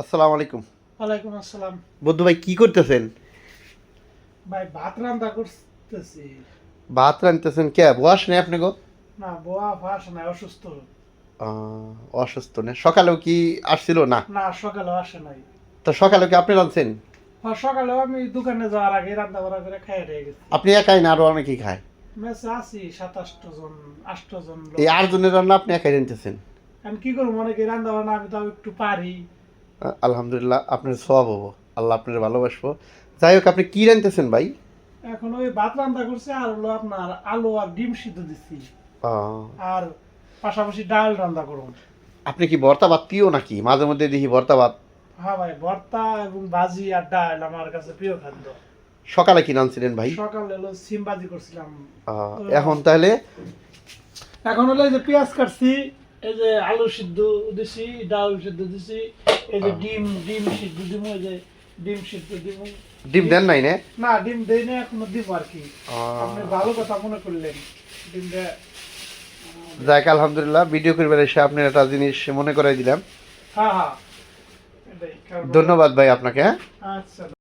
আসসালামু আলাইকুম। ওয়ালাইকুম আসসালাম। বন্ধু ভাই কি করতেছেন? ভাই ভাত রান্না করতেছি। ভাত রানতেছেন কে? বয়স নেই আপনি গো না বোয়া ফাঁস নাই অসুস্থ। অসুস্থ না। সকালেও কি আসছিল? না। না সকালেও আসে নাই। তো সকালে কি আপনি রাঁধছেন? আর সকালেও আমি দোকানে যাওয়ার আগে রান্না বান্না করে খাই রয়ে গেছি। আপনি একাই না আরও অনেকেই খায়? মেসে আছি সাত সাতাশটো জন আটটো জন লোক। এই আট জনের রান্না আপনি একাই রাঁধতেছেন? আমি কি করব? অনেকে রান্না বান্না আমি তাও একটু পারি। আলহামদুলিল্লাহ আপনার সব হব। আল্লাহ আপনার ভালোবাসবো। যাই হোক আপনি কি রাঁধতেছেন ভাই? এখন ওই ভাত রান্না করছে আর হলো আপনার আলু আর ডিম সিদ্ধ দিচ্ছি আর পাশাপাশি ডাল রান্না করুন আপনি কি ভর্তা ভাত প্রিয় নাকি? মাঝে মধ্যে দেখি ভর্তা ভাত। হ্যাঁ ভাই ভর্তা এবং ভাজি আর ডাল আমার কাছে প্রিয় খাদ্য। সকালে কি রাঁধছিলেন ভাই? সকালে হলো সিম ভাজি করছিলাম। এখন তাহলে? এখন হলো এই যে পেঁয়াজ কাটছি এই যে আলু সিদ্ধ দিছি ডাল সিদ্ধ দিছি এই যে ডিম ডিম সিদ্ধ দিব এই যে ডিম সিদ্ধ দিব। ডিম দেন নাই না? না ডিম দেই না এখনও দিব আর কি। আপনি ভালো কথা মনে করলেন যাক আলহামদুলিল্লাহ ভিডিও করবার এসে আপনি একটা জিনিস মনে করাই দিলাম। হ্যাঁ হ্যাঁ। ধন্যবাদ ভাই আপনাকে হ্যাঁ। আচ্ছা।